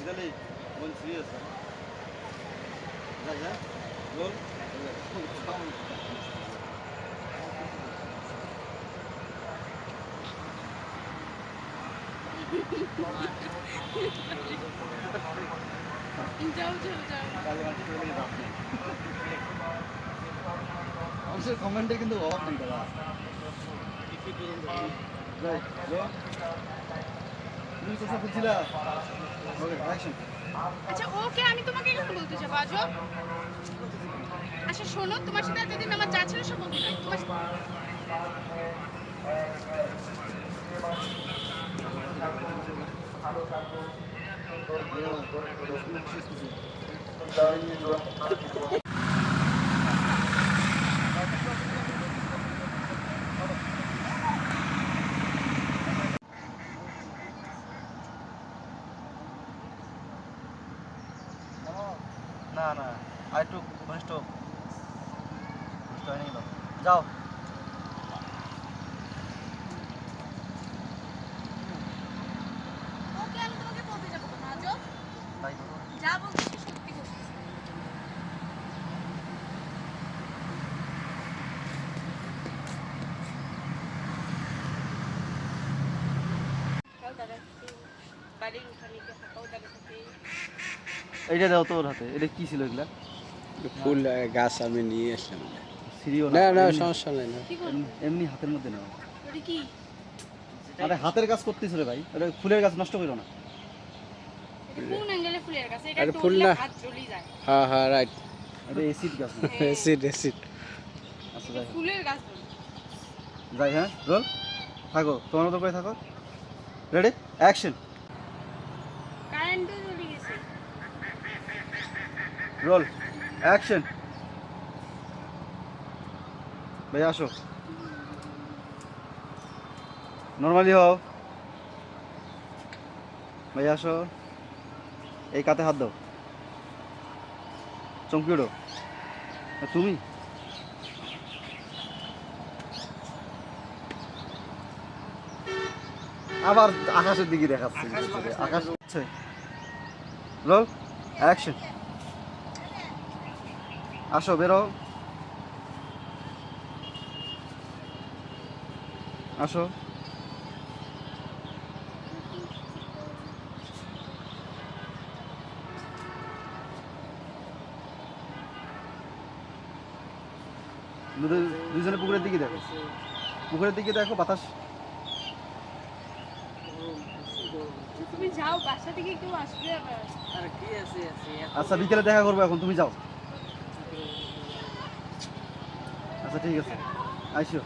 Italy, one serious. Right, huh? Roll. যাও যাও যাও মানুষের কমেন্টে কিন্তু অভাব নেই দাদা তুমি অ্যাকশন আচ্ছা ওকে আমি তোমাকে এখন বলতে যাব আজও আচ্ছা শোনো, তোমার সাথে এতদিন আমার যা ছিল সব তোমার না না আর একটু ঘনিষ্ঠ। ঘনিষ্ঠ হয়ে গেল যাও। যাব যা সত্যি বাড়ির উঠানে গিয়ে হাঁকাও এইটা দাও তোর হাতে এটা কি ছিল এগুলা? ফুল গাছ আমি নিয়ে আসলাম। সিঁড়িও না না সমস্যা নাই না। এমনি- হাতের মধ্যে নাও। ওটা কি? আরে হাতের কাজ করতেছ রে ভাই। এটা ফুলের গাছ নষ্ট করো না। কোন অ্যাঙ্গেলে ফুলের গাছ? এটা আরে ফুল না। হাত জ্বলি যায়। হ্যাঁ হ্যাঁ রাইট এটা এসিড গাছ না? হ্যাঁ, অ্যাসিড অ্যাসিড আচ্ছা এটা ফুলের গাছ যাই হ্যাঁ রোল। থাকো তোমার মতো করে থাকো। রেডি অ্যাকশন গেছে রোল অ্যাকশন ভাই আসো। নর্মালি হও। ভাই আসো। এই কাতে হাত দাও। চমকি আর তুমি? আবার আকাশের দিকে দেখাচ্ছে। আকাশ হচ্ছে। রোল অ্যাকশন আসো বেরো। আসো। দুজনে পুকুরের দিকে দেখো। পুকুরের দিকে দেখো বাতাস। তুমি যাও বাসা থেকে কেউ আসবে আচ্ছা বিকেলে দেখা করব এখন তুমি যাও। আচ্ছা ঠিক আছে। আইসো।